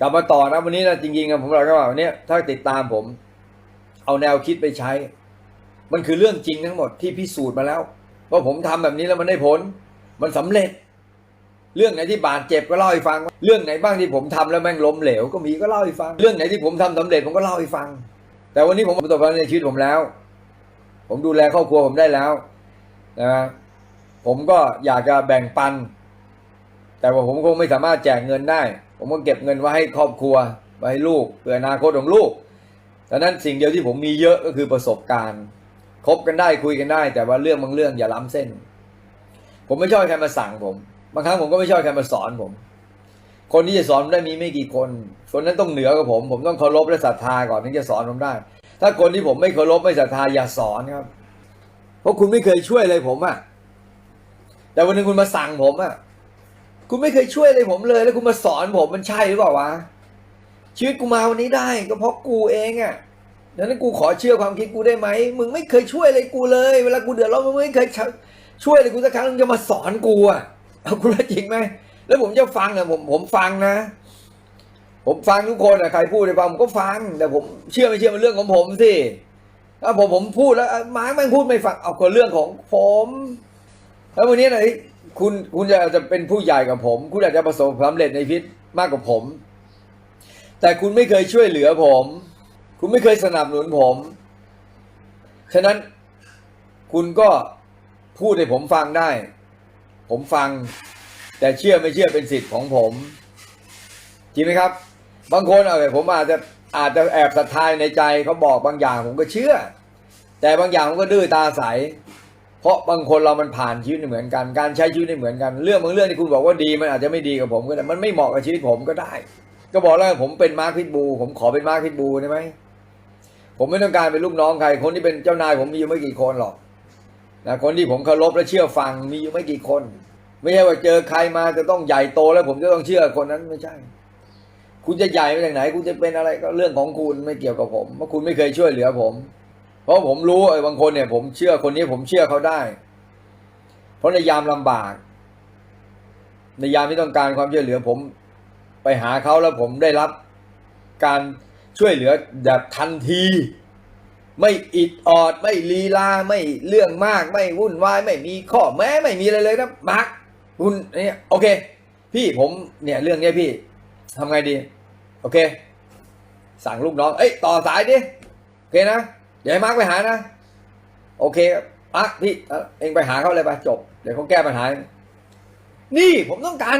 กลับมาต่อนะวันนี้นะจริงๆอะผมบอกก็ว่าวันนี้ถ้าติดตามผม เอาแนวคิดไปใช้ มันคือเรื่องจริงทั้งหมดที่พิสูจน์มาแล้วว่าผมทำแบบนี้แล้วมันได้ผล มันสำเร็จ เรื่องไหนที่บาดเจ็บก็เล่าให้ฟัง เรื่องไหนบ้างที่ผมทำแล้วแม่งล้มเหลวก็มีก็เล่าให้ฟัง เรื่องไหนที่ผมทำสำเร็จผมก็เล่าให้ฟัง แต่วันนี้ผมประสบความสำเร็จในชีวิตผมแล้ว ผมดูแลครอบครัวผมได้แล้วนะผมก็อยากจะแบ่งปัน แต่ว่าผมคงไม่สามารถแจกเงินได้ ผมก็เก็บเงินไว้ให้ครอบครัวไว้ให้ลูกเพื่ออนาคตของลูกดังนั้นสิ่งเดียวที่ผมมีเยอะก็คือประสบการณ์คบกันได้คุยกันได้ แต่ว่าเรื่องบางเรื่องอย่าล้ำเส้น ผมไม่ชอบให้ใครมาสั่งผม บางครั้งผมก็ไม่ชอบให้ใครมาสอนผม คนที่จะสอนผมได้มีไม่กี่คน คนนั้นต้องเหนือกว่าผม ผมต้องเคารพและศรัทธาก่อนถึงจะสอนผมได้ ถ้าคนที่ผมไม่เคารพไม่ศรัทธาอย่าสอนครับ เพราะคุณไม่เคยช่วยอะไรผมอะแต่วันนึงคุณมาสั่งผมอะ คุณไม่เคยช่วยอะไรผมเลย แล้วคุณมาสอนผมมันใช่หรือเปล่าวะชีวิตกูมาวันนี้ได้ก็เพราะกูเองอะดังนั้นกูขอเชื่อความคิดกูได้ไหมมึงไม่เคยช่วยอะไรกูเลย เวลากูเดือดร้อนมึงไม่เคยช่วยอะไรกูสักครั้งมึงจะมาสอนกูอะเอาคุณว่าจริงไหมแล้วผมจะฟังอะผมผมฟังนะ ผมฟังทุกคนอะใครพูดในฟังผมก็ฟัง แต่ผมเชื่อไม่เชื่อเป็นเรื่องของผมสิถ้าผมผมพูดแล้วมาร์คแม่งพูดไม่ฟังเอาคนเรื่องของผมแล้ววันนี้ไหน คุณคุณจะจจะเป็นผู้ใหญ่กับผม คุณอาจจะประสบความสำเร็จในชีวิตมากกว่าผม แต่คุณไม่เคยช่วยเหลือผม คุณไม่เคยสนับสนุนผม ฉะนั้นคุณก็พูดให้ผมฟังได้ ผมฟัง แต่เชื่อไม่เชื่อเป็นสิทธิ์ของผมจริงไหมครับ บางคนเอาไปผมอาจจะอาจจะแอบศรัทธาในใจเขาบอกบางอย่างผมก็เชื่อ แต่บางอย่างผมก็ดื้อตาใส เพราะบางคนเรามันผ่านชีวิตไม่เหมือนกัน การใช้ชีวิตไม่เหมือนกัน เรื่องบางเรื่องที่คุณบอกว่าดีมันอาจจะไม่ดีกับผมก็ได้ มันไม่เหมาะกับชีวิตผมก็ได้ ก็บอกแล้วผมเป็นมาร์คพิทบู ผมขอเป็นมาร์คพิทบูได้ไหม ผมไม่ต้องการเป็นลูกน้องใคร คนที่เป็นเจ้านายผมมีอยู่ไม่กี่คนหรอกนะคนที่ผมเคารพและเชื่อฟังมีอยู่ไม่กี่คน ไม่ใช่ว่าเจอใครมาจะต้องใหญ่โตแล้ว ผมจะต้องเชื่อคนนั้นไม่ใช่ คุณจะใหญ่มาจากไหน คุณจะเป็นอะไรก็เรื่องของคุณไม่เกี่ยวกับผมเพราะคุณไม่เคยช่วยเหลือผม เพราะผมรู้ไอ้บางคนเนี่ย ผมเชื่อคนนี้ผมเชื่อเขาได้ เพราะในยามลำบาก ในยามที่ต้องการความช่วยเหลือ ผมไปหาเขาแล้วผมได้รับการช่วยเหลือแบบทันที ไม่อิดออด ไม่ลีลาไม่เรื่องมาก ไม่วุ่นวายไม่มีข้อแม้ไม่มีอะไรเลยนะมาร์คคุณเนี่ยโอเค พี่ผมเนี่ยเรื่องเนี้ยพี่ทำไงดี โอเค สั่งลูกน้อง เอ้ยต่อสายดิ โอเคนะ ดี๋ยวให้มาร์คไปหานะ โอเคครับมาร์คพี่เองไปหาเขาเลยไปจบ เดี๋ยวเขาแก้ปัญหา นี่ผมต้องการ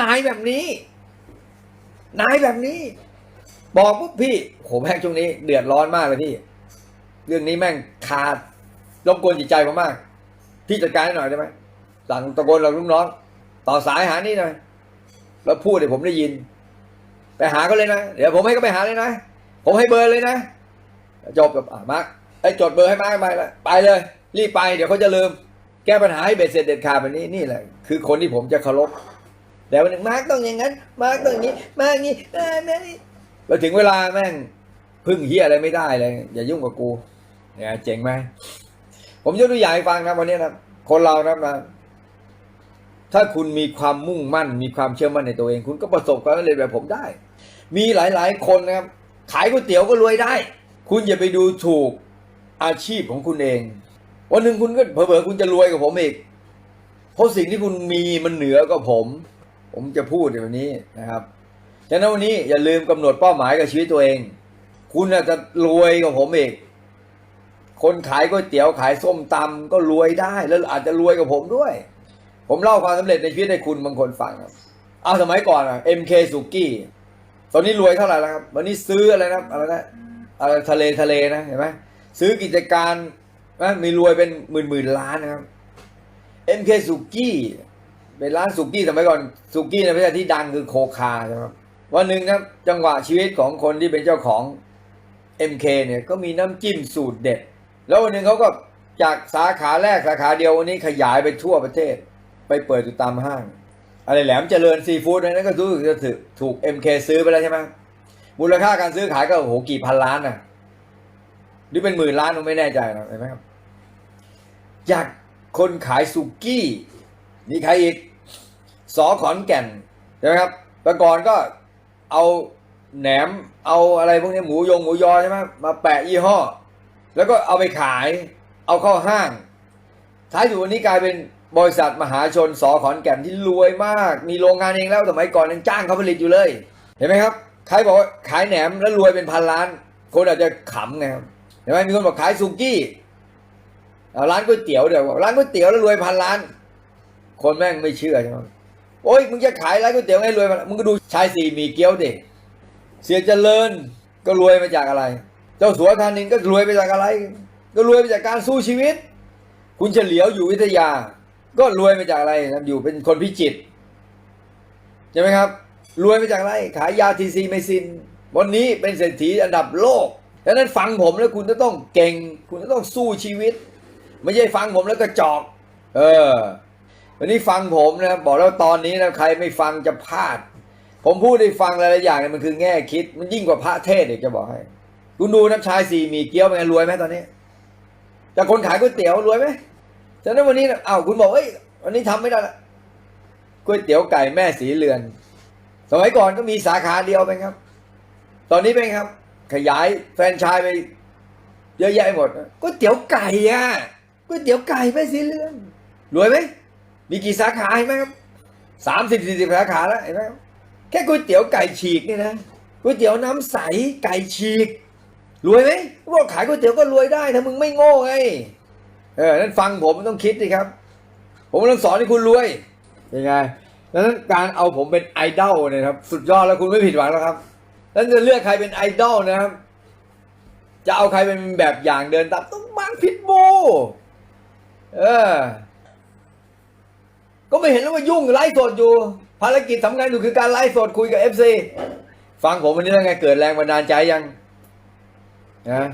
นายแบบนี้ นายแบบนี้ บอกปุ๊บพี่โหแม่งช่วงนี้เดือดร้อนมากเลยพี่ เรื่องนี้แม่งขาดรบกวนจิตใจผมมาก พี่จัดการให้หน่อยได้ไหมสั่งตะโกนเราลูกน้อง ต่อสายหานี่หน่อย แล้วพูดให้ผมได้ยิน ไปหาเขาเลยนะ เดี๋ยวผมให้เขาไปหาเลยนะ ผมให้เบอร์เลยนะ จบกับอะมาร์คไอ้จดเบอร์ให้มาร์คไปล้วไปเลย รีบไปเดี๋ยวเขาจะลืม แก้ปัญหาให้เบ็ดเสร็จเด็ดขาดแบบนี้นี่แหละ คือคนที่ผมจะเคารพแต่วันหนึ่งมาร์คต้องอย่างนั้น มาร์คต้องอย่างนี้ มาร์คอย่างนี้เออแม่นี่พอถึงเวลาแม่งพึ่งเฮียอะไรไม่ได้เลย อย่ายุ่งกับกูเนี่ยเจ๋งไหมผมยกตัวอย่างให้ฟังนะวันนี้นะคนเรานะนะถ้าคุณมีความมุ่งมั่น มีความเชื่อมั่นในตัวเอง คุณก็ประสบความสำเร็จแบบผมได้ มีหลาย ๆ คนนะครับ ขายก๋วยเตี๋ยวก็รวยได้ คุณอย่าไปดูถูกอาชีพของคุณเอง วันหนึ่งคุณก็เผลอๆคุณจะรวยกับผมอีก เพราะสิ่งที่คุณมีมันเหนือกว่าผม ผมจะพูดในวันนี้นะครับฉะนั้นวันนี้อย่าลืมกำหนดเป้าหมายกับชีวิตตัวเอง คุณอาจจะรวยกว่าผมอีก คนขายก๋วยเตี๋ยวขายส้มตำก็รวยได้แล้วอาจจะรวยกับผมด้วย ผมเล่าความสำเร็จในชีวิตให้คุณบางคนฟังครับเอาสมัยก่อนอะ MK สุกี้ตอนนี้รวยเท่าไหร่แล้วครับวันนี้ซื้ออะไรนะอะไรนะ อะไรทะเลทะเลนะเห็นไหมซื้อกิจการนะมีรวยเป็นหมื่นหมื่นล้านนะครับ MK สุกี้เป็นร้านสุกี้สมัยก่อนสุกี้ในประเทศที่ดังคือโคคาใช่ไหมครับวันหนึ่งนะครับจังหวะชีวิตของคนที่เป็นเจ้าของ MK เนี่ยก็มีน้ำจิ้มสูตรเด็ด แล้ววันหนึ่งเขาก็จากสาขาแรกสาขาเดียววันนี้ขยายไปทั่วประเทศ ไปเปิดอยู่ตามห้าง อะไรแหลมเจริญซีฟู้ดอะไรนั้นก็รู้สึกจะถูกถูก MK ซื้อไปแล้วใช่ไหม มูลค่าการซื้อขายก็โหกี่พันล้านนะหรือเป็นหมื่นล้านผมไม่แน่ใจนะเห็นไหมครับ จากคนขายสุกี้ มีใครอีกสอขอนแก่นใช่ไหมครับแต่ก่อนก็เอาแหนมเอาอะไรพวกนี้หมูยงหมูยอใช่ไหมมาแปะยี่ห้อ แล้วก็เอาไปขาย เอาเข้าห้างท้ายสุดวันนี้กลายเป็นบริษัทมหาชนสอขอนแก่นที่รวยมาก มีโรงงานเองแล้วสมัยก่อนยังจ้างเขาผลิตอยู่เลย เห็นไหมครับ ใครบอกว่าขายแหนมแล้วรวยเป็นพันล้าน คนอาจจะขำไงครับเห็นไหมมีคนบอกขายสุกี้ร้านก๋วยเตี๋ยวเดี๋ยวร้านก๋วยเตี๋ยวแล้วรวยพันล้าน คนแม่งไม่เชื่อใช่ไหมโอ้ยมึงจะขายร้านก๋วยเตี๋ยวให้รวยมึงก็ดูชายสี่มีเกี๊ยวดิเสียเจริญก็รวยมาจากอะไร เจ้าสัวธานินก็รวยมาจากอะไร ก็รวยมาจากการสู้ชีวิต คุณเฉลียวอยู่วิทยา ก็รวยมาจากอะไรอยู่เป็นคนพิจิตใช่ไหมครับ รวยมาจากอะไร ขายยาทีซีไมซิน วันนี้เป็นเศรษฐีอันดับโลกดังนั้นฟังผมแล้วคุณจะต้องเก่ง คุณจะต้องสู้ชีวิต ไม่ใช่ฟังผมแล้วก็จอก เออ วันนี้ฟังผมนะบอกแล้วตอนนี้นะใครไม่ฟังจะพลาด ผมพูดให้ฟังหลายๆอย่างเนี่ยมันคือแง่คิด มันยิ่งกว่าพระเทศน์อีกจะบอกให้ คุณดูน้ำชายสี่มีเกี๊ยวเป็นไงรวยไหมตอนนี้ แต่คนขายก๋วยเตี๋ยวรวยไหมฉะนั้นวันนี้อ้าวคุณบอกเอ้ยวันนี้ทำไม่ได้ละก๋วยเตี๋ยวไก่แม่สีเรือน สมัยก่อนก็มีสาขาเดียวไปครับ ตอนนี้เป็นครับ ขยายแฟรนไชายไปเยอะแยะหมดก๋วยเตี๋ยวไก่อะก๋วยเตี๋ยวไก่แม่สีเรื่อนรวยไหมมีกี่สาขาเห็นไหมครับสามสิบสี่สิบสาขาแล้วเห็นไหมครับแค่ก๋วยเตี๋ยวไก่ฉีกนี่นะก๋วยเตี๋ยวน้ำใสไก่ฉีก รวยไหมบอกขายก๋วยเตี๋ยวก็รวยได้ถ้ามึงไม่โง่ไงเออนั้นฟังผมต้องคิดสิครับ ผมต้องสอนให้คุณรวยยังไง ดังนั้นการเอาผมเป็นไอดอลเนี่ยครับสุดยอดแล้วคุณไม่ผิดหวังแล้วครับนั้นจะเลือกใครเป็นไอดอลนะครับ จะเอาใครเป็นแบบอย่างเดินตามต้องบังพิทบูเออ ก็ไม่เห็นแล้วว่ายุ่งไลฟ์สดอยู่ ภารกิจสำคัญอยู่คือการไลฟ์สดคุยกับเอฟซีฟังผมวันนี้แล้วไงเกิดแรงบันดาลใจยังนะ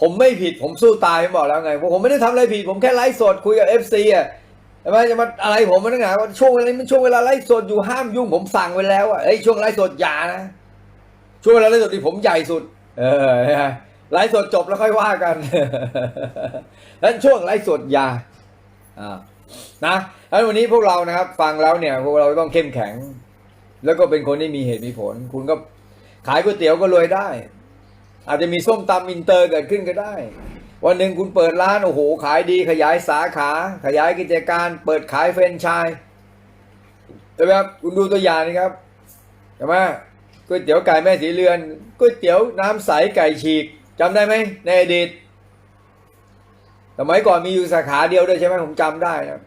ผมไม่ผิดผมสู้ตายผมบอกแล้วไงผมไม่ได้ทำอะไรผิด ผมแค่ไลฟ์สดคุยกับเอฟซีอะ ทำไมจะมาอะไรผมมันตั้งหนาว่าช่วงเวลานี้มันช่วงเวลาไลฟ์สดอยู่ห้ามยุ่งผมสั่งไว้แล้วอะเอ้ยช่วงไลฟ์สดอย่านะช่วงเวลาไลฟ์สดที่ผมใหญ่สุด เออไลฟ์สดจบแล้วค่อยว่ากันนั้นช่วงไลฟ์สดอย่าอ่านะแล้ววันนี้พวกเรานะครับ ฟังแล้วเนี่ยพวกเราต้องเข้มแข็ง แล้วก็เป็นคนที่มีเหตุมีผล คุณก็ขายก๋วยเตี๋ยวก็รวยได้ อาจจะมีส้มตำอินเตอร์เกิดขึ้นก็ได้ วันหนึ่งคุณเปิดร้านโอ้โหขายดีขยายสาขา ขยายกิจการ เปิดขายแฟรนชส์ใช่ไหมครับคุณดูตัวอย่างนี่ครับใช่ไหมก๋วยเตี๋ยวไก่แม่สีเรือนก๋วยเตี๋ยวน้ำใสไก่ฉีกจำได้ไหมในอดีตสมัยก่อนมีอยู่สาขาเดียวด้วยใช่ไหมผมจำได้นะ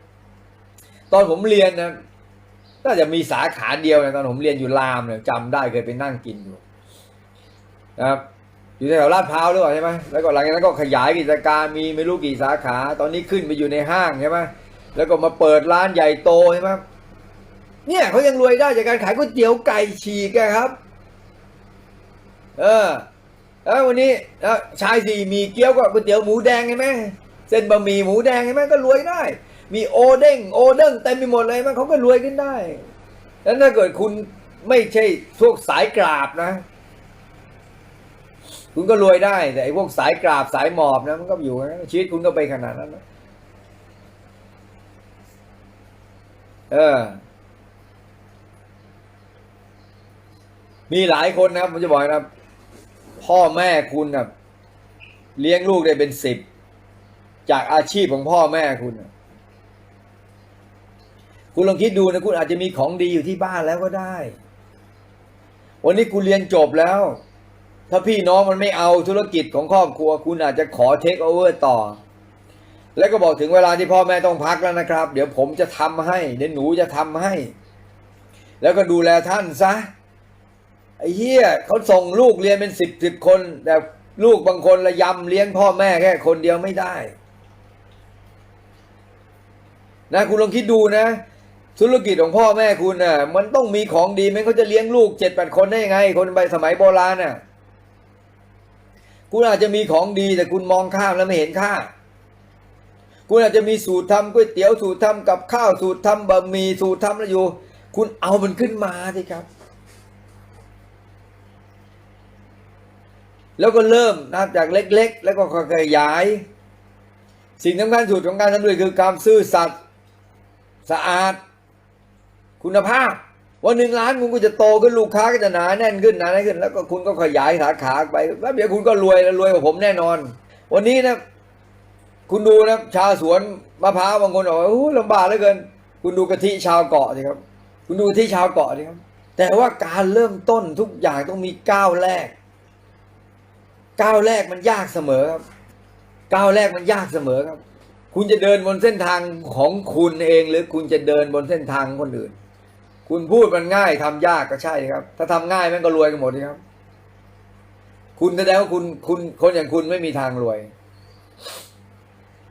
ตอนผมเรียนนะน่าจะมีสาขาเดียวนะตอนผมเรียนอยู่รามเนี่ยจำได้เคยไปนั่งกินอยู่นะครับ อยู่แถวลาดพร้าวหรือเปล่าใช่ไหมแล้วก็หลังจากนั้นก็ขยายกิจการมีไม่รู้กี่สาขา ตอนนี้ขึ้นไปอยู่ในห้างใช่ไหมแล้วก็มาเปิดร้านใหญ่โตใช่ไหมเนี่ยเขายังรวยได้จากการขายก๋วยเตี๋ยวไก่ฉีกครับ เออแล้ววันนี้แล้วชายสี่มีเกี๊ยวก็ก๋วยเตี๋ยวหมูแดงใช่ไหมเส้นบะหมี่หมูแดงใช่ไหมก็รวยได้ มีโอเด้งโอเด้งเต็มไปหมดเลยมันเขาก็รวยขึ้นได้แล้วถ้าเกิดคุณไม่ใช่พวกสายกราบนะ คุณก็รวยได้แต่ไอ้พวกสายกราบสายหมอบนะมันก็อยู่นะชีวิตคุณก็ไปขนาดนั้นนะเออ มีหลายคนนะครับผมจะบอกนะครับ พ่อแม่คุณนะเลี้ยงลูกได้เป็นสิบจากอาชีพของพ่อแม่คุณนะคุณลองคิดดูนะคุณอาจจะมีของดีอยู่ที่บ้านแล้วก็ได้ วันนี้คุณเรียนจบแล้ว ถ้าพี่น้องมันไม่เอาธุรกิจของครอบครัว คุณอาจจะขอเทคโอเวอร์ต่อ แล้วก็บอกถึงเวลาที่พ่อแม่ต้องพักแล้วนะครับ เดี๋ยวผมจะทำให้เดี๋ยวหนูจะทำให้ แล้วก็ดูแลท่านซะไอ้เหี้ยเขาส่งลูกเรียนเป็นสิบสิบคน แต่ลูกบางคนระยำเลี้ยงพ่อแม่แค่คนเดียวไม่ได้ นะคุณลองคิดดูนะ ธุรกิจของพ่อแม่คุณน่ะ มันต้องมีของดีไม่งั้นเขาจะเลี้ยงลูกเจ็ดแปดคนได้ยังไง คนใบสมัยโบราณน่ะ คุณอาจจะมีของดีแต่คุณมองข้ามแล้วไม่เห็นค่า คุณอาจจะมีสูตรทำก๋วยเตี๋ยวสูตรทำกับข้าวสูตรทำบะหมี่สูตรทำอะไรอยู่ คุณเอามันขึ้นมาสิครับ แล้วก็เริ่มนับจากเล็ก ๆ แล้วก็ขยาย สิ่งสำคัญสุดของการทำธุรกิจคือการซื่อสัตย์สะอาด คุณภาพ วันหนึ่งล้านคุณก็จะโตขึ้นลูกค้าก็จะหนาแน่นขึ้นหนาแน่นขึ้น แล้วก็คุณก็ขยายสาขาไปแล้วเดี๋ยวคุณก็รวยแล้วรวยกว่าผมแน่นอน วันนี้นะคุณดูนะชาวสวนมะพร้าวบางคนบอกว่าโอ้ลำบากเหลือเกิน คุณดูกะทิชาวเกาะสิครับ คุณดูกะทิชาวเกาะสิครับ แต่ว่าการเริ่มต้นทุกอย่างต้องมีก้าวแรกก้าวแรกมันยากเสมอครับก้าวแรกมันยากเสมอครับ คุณจะเดินบนเส้นทางของคุณเอง หรือคุณจะเดินบนเส้นทางคนอื่น คุณพูดมันง่ายทำยากก็ใช่ครับ ถ้าทำง่ายมันก็รวยกันหมดเลยครับ คุณแสดงว่าคุณคุณคนอย่างคุณไม่มีทางรวย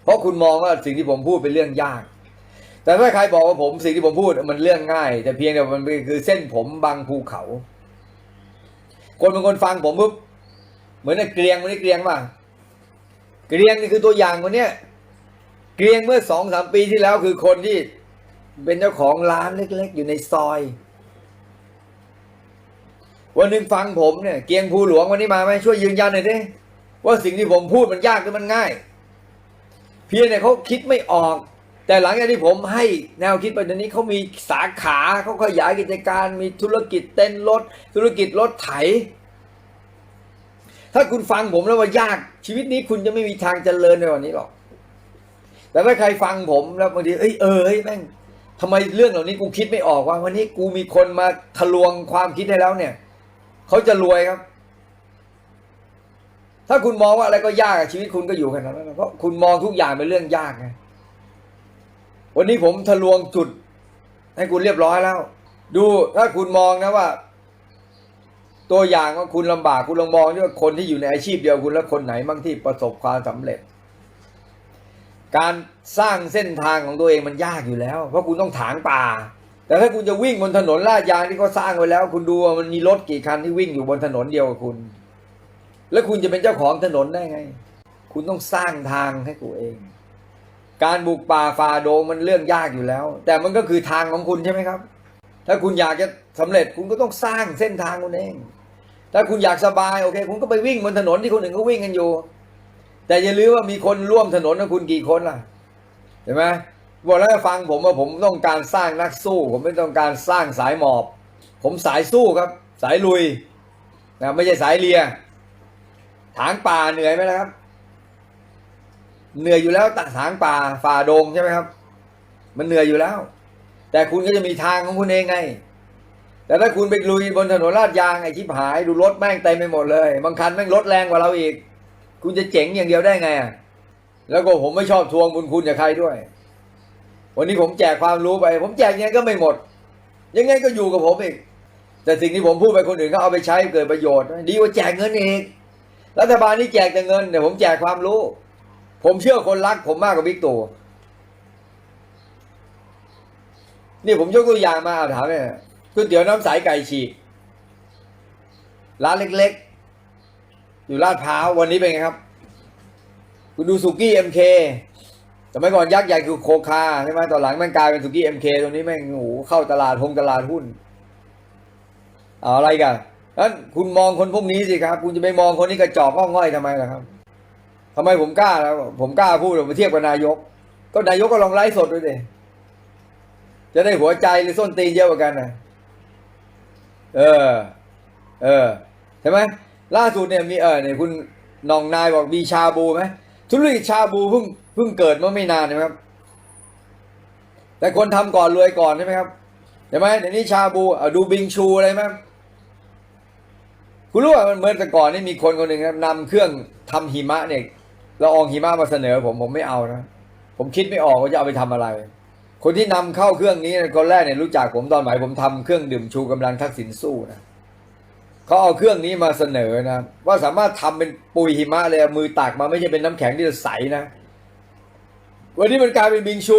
เพราะคุณมองว่าสิ่งที่ผมพูดเป็นเรื่องยาก แต่ถ้าใครบอกว่าผมสิ่งที่ผมพูดมันเรื่องง่าย แต่เพียงแต่มันคือเส้นผมบางภูเขา คนบางคนฟังผมปุ๊บเหมือนไอ้เกรียงวันนี้เกรียงป่ะเกรียงนี่คือตัวอย่างคนเนี้ยเกรียงเมื่อสองสามปีที่แล้วคือคนที่ เป็นเจ้าของร้านเล็กๆ อยู่ในซอย วันหนึ่งฟังผมเนี่ย เกียงภูหลวงวันนี้มาไหมช่วยยืนยันหน่อยดิว่าสิ่งที่ผมพูดมันยากหรือมันง่าย เพียงแต่เขาคิดไม่ออก แต่หลังจากที่ผมให้แนวคิดไปตอนนี้เขามีสาขาเขาขยายกิจการมีธุรกิจเต้นรถธุรกิจรถไถ ถ้าคุณฟังผมแล้วว่ายากชีวิตนี้คุณจะไม่มีทางเจริญในวันนี้หรอกแต่ถ้าใครฟังผมแล้วบางทีเอ้ยเออเฮ้ยแม่ง ทำไมเรื่องเหล่านี้กูคิดไม่ออกว่า วันนี้กูมีคนมาทะลวงความคิดให้แล้วเนี่ย เขาจะรวยครับ ถ้าคุณมองว่าอะไรก็ยากชีวิตคุณก็อยู่แค่นั้นเพราะคุณมองทุกอย่างเป็นเรื่องยากไงวันนี้ผมทะลวงจุด ให้คุณเรียบร้อยแล้ว ดูถ้าคุณมองนะว่า ตัวอย่างว่าคุณลำบากคุณลองมองด้วยว่าคนที่อยู่ในอาชีพเดียวคุณแล้วคนไหนบ้างที่ประสบความสำเร็จ การสร้างเส้นทางของตัวเองมันยากอยู่แล้ว เพราะคุณต้องถางป่า แต่ถ้าคุณจะวิ่งบนถนนลาดยางที่เขาสร้างไว้แล้ว คุณดูมันมีรถกี่คันที่วิ่งอยู่บนถนนเดียวกับคุณ แล้วคุณจะเป็นเจ้าของถนนได้ไง คุณต้องสร้างทางให้ตัวเอง การบุกป่าฝ่าโดงมันเรื่องยากอยู่แล้ว แต่มันก็คือทางของคุณใช่ไหมครับ ถ้าคุณอยากจะสำเร็จคุณก็ต้องสร้างเส้นทางคุณเอง ถ้าคุณอยากสบายโอเค คุณก็ไปวิ่งบนถนนที่คนอื่นเขาวิ่งกันอยู่ แต่อย่าลืมว่ามีคนร่วมถนนกับคุณกี่คนล่ะเห็นไหมบอกแล้วฟังผมว่าผมต้องการสร้างนักสู้ ผมไม่ต้องการสร้างสายหมอบ ผมสายสู้ครับ สายลุยนะไม่ใช่สายเลียถางป่าเหนื่อยไหมล่ะครับ เหนื่อยอยู่แล้วตะถางป่าฝ่าดงใช่ไหมครับ มันเหนื่อยอยู่แล้ว แต่คุณก็จะมีทางของคุณเองไง แต่ถ้าคุณไปลุยบนถนนลาดยางไอ้ชิบหายดูรถแม่งเต็มไปหมดเลย บางคันแม่งรถแรงกว่าเราอีก คุณจะเจ๋งอย่างเดียวได้ไงอะแล้วก็ผมไม่ชอบทวงบุญคุณจากใครด้วย วันนี้ผมแจกความรู้ไป ผมแจกยังไงก็ไม่หมด ยังไงก็อยู่กับผมอีก แต่สิ่งที่ผมพูดไปคนอื่นเขาเอาไปใช้เกิดประโยชน์ ดีกว่าแจกเงินเองรัฐบาลนี่แจกแต่เงินแต่ผมแจกความรู้ ผมเชื่อคนรัก ผมมากกว่าบิ๊กตู่นี่ผมยกตัวอย่างมาเอาถามเนี่ยก๋วยเตี๋ยวน้ำใสไก่ฉีกร้านเล็กๆ อยู่ลาดพร้าววันนี้เป็นไงครับ คุณดูสุกี้เอ็มเคสมัยก่อนยักษ์ใหญ่คือโคคาใช่ไหมตอนหลังม่งกลายเป็นสุกี้เอ็มเคตัวนี้แม่งโอ้โหเข้าตลาดหงตลาดหุ้นเอาอะไรกันนั้นคุณมองคนพวกนี้สิครับ คุณจะไปมองคนนี้กระจอกง้อง่อยทำไมล่ะครับทำไมผมกล้าแล้วผมกล้าพูดผมเทียบกับนายก ก็นายกก็ลองไลฟ์สดด้วยดิจะได้หัวใจหรือส้นตีนเยอะกว่ากันนะเออ เออใช่ไหม ล่าสุดเนี่ยมีเออเนี่ยคุณหนองนายบอกมีชาบูไหมธุรกิจชาบูเพิ่งเพิ่งเกิดเมื่อไม่นานใช่ไหมครับ แต่คนทำก่อนรวยก่อนใช่ไหมครับใช่ไหมเดี๋ยวนี้ชาบูเอาดูบิงชูอะไรไหมคุณรู้ว่ามันเหมือนแต่ก่อนนี่มีคนคนหนึ่งครับนำเครื่องทำหิมะเนี่ยละอองหิมะมาเสนอ ผมผมไม่เอานะผมคิดไม่ออกว่าจะเอาไปทำอะไร คนที่นำเข้าเครื่องนี้คนแรกเนี่ยรู้จักผมตอนไหนผมทำเครื่องดื่มชูกำลังทักษิณสู้นะ เขาเอาเครื่องนี้มาเสนอนะ ว่าสามารถทำเป็นปุยหิมะเลยมือตักมาไม่ใช่เป็นน้ำแข็งที่จะใสนะ วันนี้มันกลายเป็นบิงชู